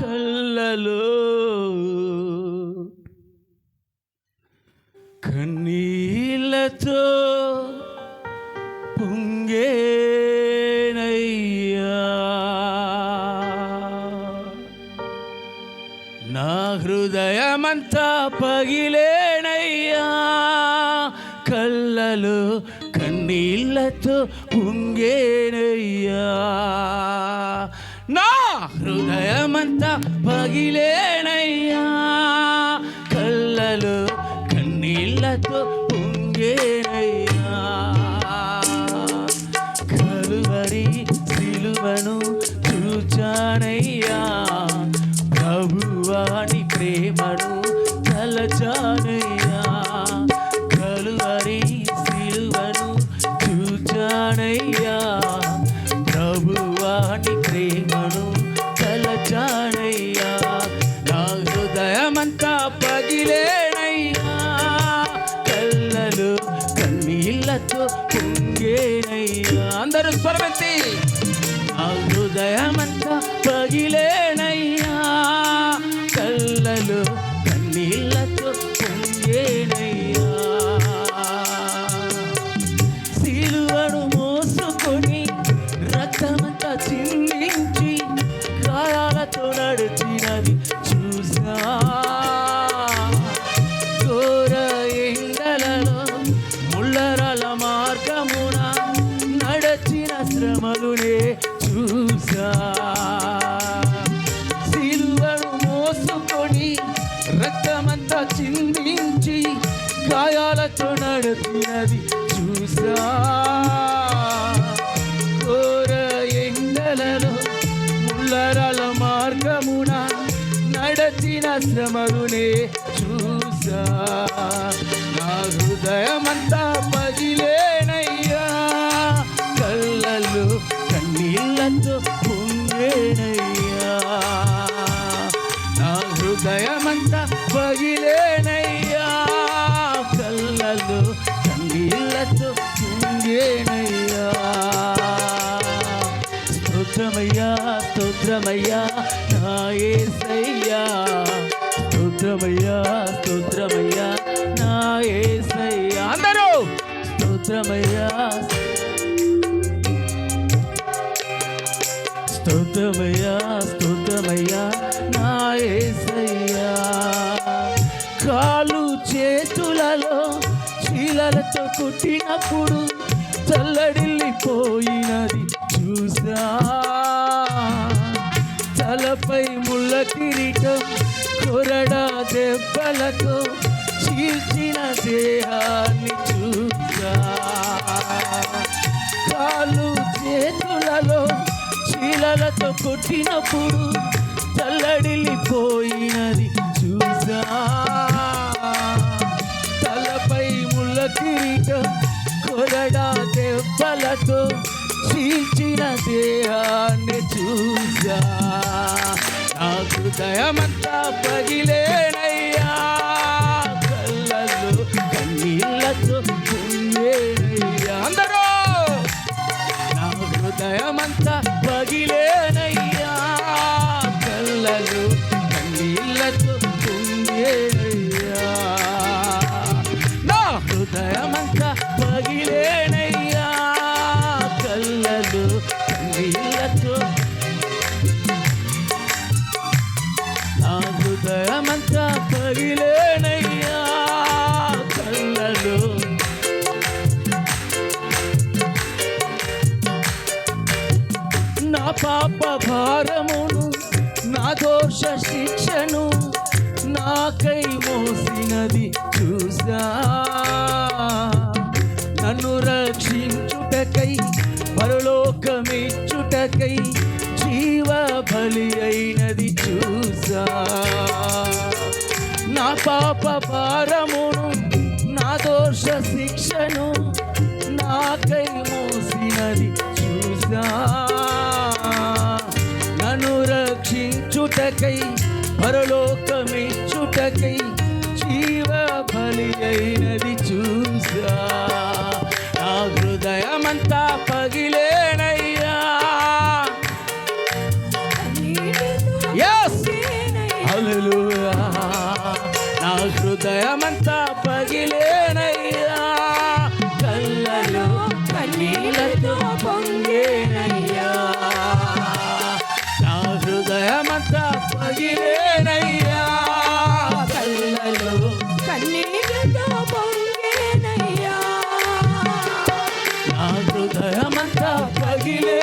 కళ్ళలో కన్నీళ్ళతో పొంగేనయ్యా. నా హృదయమంతా పగిలేనయ్యా. కళ్ళలో కన్నీళ్ళతో పొంగేనయ్యా. హృదయమంతా పగిలేనయ్యా. కళ్ళలో కన్నీళ్ళతో పొంగేనయ్యా కలువరి సిలువను చూచానయ్యా. ప్రభువాని ప్రేమను తలచానయ్యా కన్నీళ్ళతో పొంగేనయ్యా అందరూ స్వరమెత్తి. నా హృదయమంతా పగిలేనయ్యా. కళ్ళలు కన్నీళ్ళతో పొంగేనయ్యా సిలువను మోసుకొని రక్తమంతా చిందించి గాయాలతో నడిచినది శ్రమలునే చూసా. సిలువను మోసుకొని రక్తమంతా చిందించి గాయాలతో నడుతున్నది చూసా. కోర ఎండలలో ముల్లరాల మార్గమున నడచిన శ్రమలునే చూసా. నా హృదయమంతా పొంగేనయ్యా స్తోత్రమయ్యా స్తోత్రమయ్యా నా యేసయ్యా స్తోత్రమయ్యా స్తోత్రమయ్యా నా యేసయ్యా అందరూ స్తోత్రమయ్యా. స్తోత్రమయ్యా స్తోత్రమయ్యా నా యేసయ్యా కాలు చేతులలో శీలలతో కుట్టినప్పుడు అల్లడిల్లిపోయినది చూసా. తలపై ముళ్ళ కిరీటం కొరడా దెబ్బలతో చీల్చిన దేహాన్ని చూసా. కాలు చేతులలో శీలలతో కొట్టినప్పుడు తల్లడిల్లిపోయినది చూసా. తలపై ముళ్ళ కిరీటం ఎక్కడా దెబ్బలతో చీల్చిన దేహాన్ని చూసా నా హృదయమంతా పగిలేనై పాప భారమును నా దోష శిక్షను నాకై మోసినది చూసా. నన్ను రక్షించుటకై పరలోకమిచ్చుటకై జీవ బలి అయినది చూసా. నా పాప భారం చుటకై పరలోకమిచ్చుటకై జీవ బలి అయినది చూసా. నా హృదయమంతా పగిలేనయ్యా. నా హృదయమంతా పగిలే పొంగిరేనయ్యా కళ్ళలో కన్నీటితో పొంగిరేనయ్యా నా హృదయమంతా పగిలే